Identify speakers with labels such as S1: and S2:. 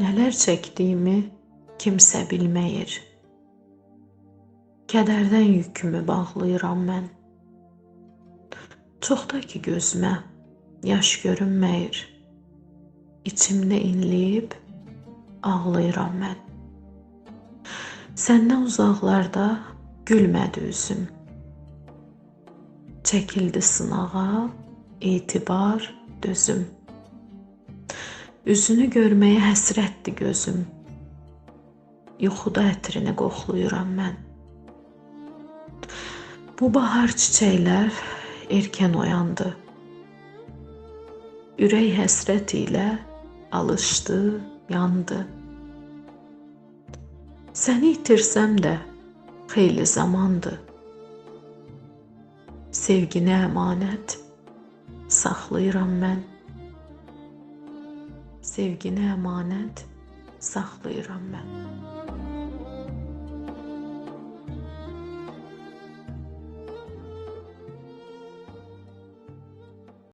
S1: Nələr çəkdiyimi kimsə bilməyir. Kədərdən yükümü bağlayıram mən. Çoxda ki gözümə yaş görünməyir. İçimdə inləyib ağlayıram mən. Səndən uzaqlarda gülmədi üzüm. Çəkildi sınağa etibar dözüm. Üzünü görməyə həsrətdir gözüm. Yuxuda ətrini qoxluyuram mən. Bu bahar çiçəklər erkən oyandı. Ürək həsrət ilə alışdı, yandı. Səni itirsəm də xeyli zamandır. Sevginə əmanət saxlayıram mən. Sevginə əmanət saxlayıram mən.